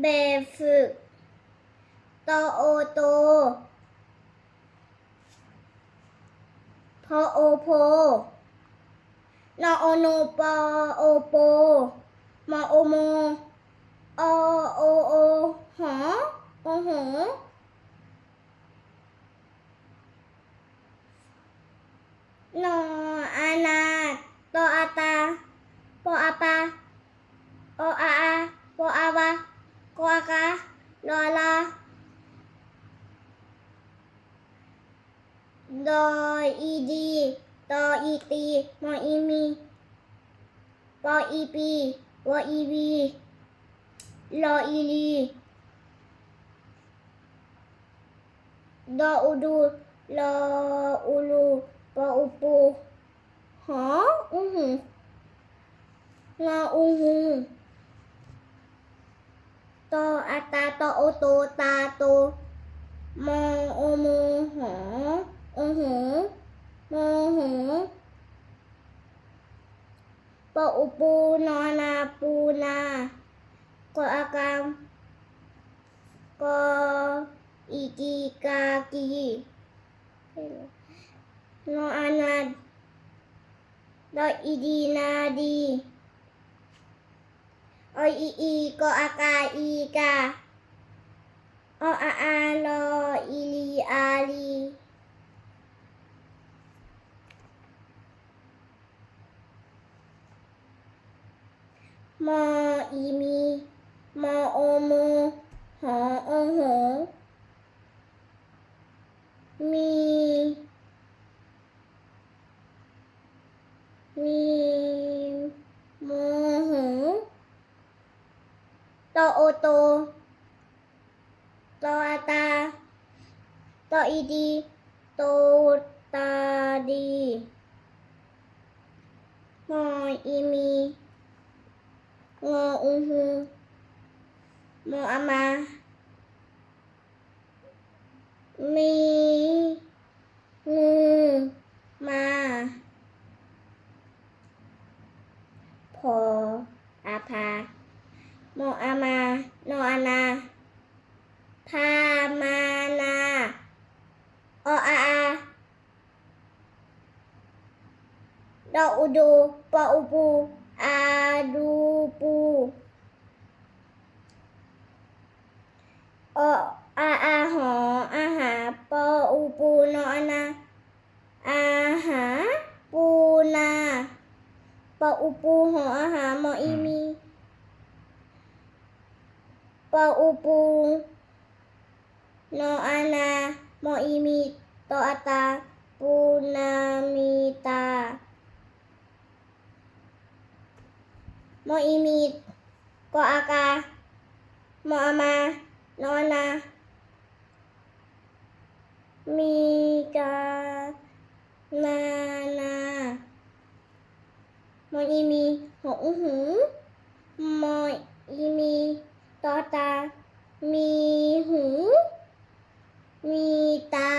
เบฝึกโตโอโตพอโอโพนอโอนปอโอโปมาโอโมโอโอโอหอโอหอโนอานาโตอาตาปออาปา罗拉，罗伊迪，罗伊迪，莫伊咪，莫伊比，莫伊比，罗伊利，罗乌杜，罗乌鲁，莫乌布，哈，嗯哼，那嗯哼。to atato to tato mo umu ho uhu muhu paupo na na ko akam ko iki kaki no anad no idi nadi o i i ko a ka i ka o a a lo i li a li mo i mi mo o mo ho o ho mi mi โตโตตอาตาโตออีดีโตตาดีมออีมีงออุงหูมออามามีโมอามาโนอานาพามานาโออาอาดออุดูปออุปูอาดูปูโออาอาหออาหาปออุปูโนอานาอาหาปูนาปออุปูหออาหาโมออีมี paupong no ana mo imit to ata punamita mo imit ko aka mo ama no ana mika nana mo imi mo uhu mo imi ตอตามีหู มีตา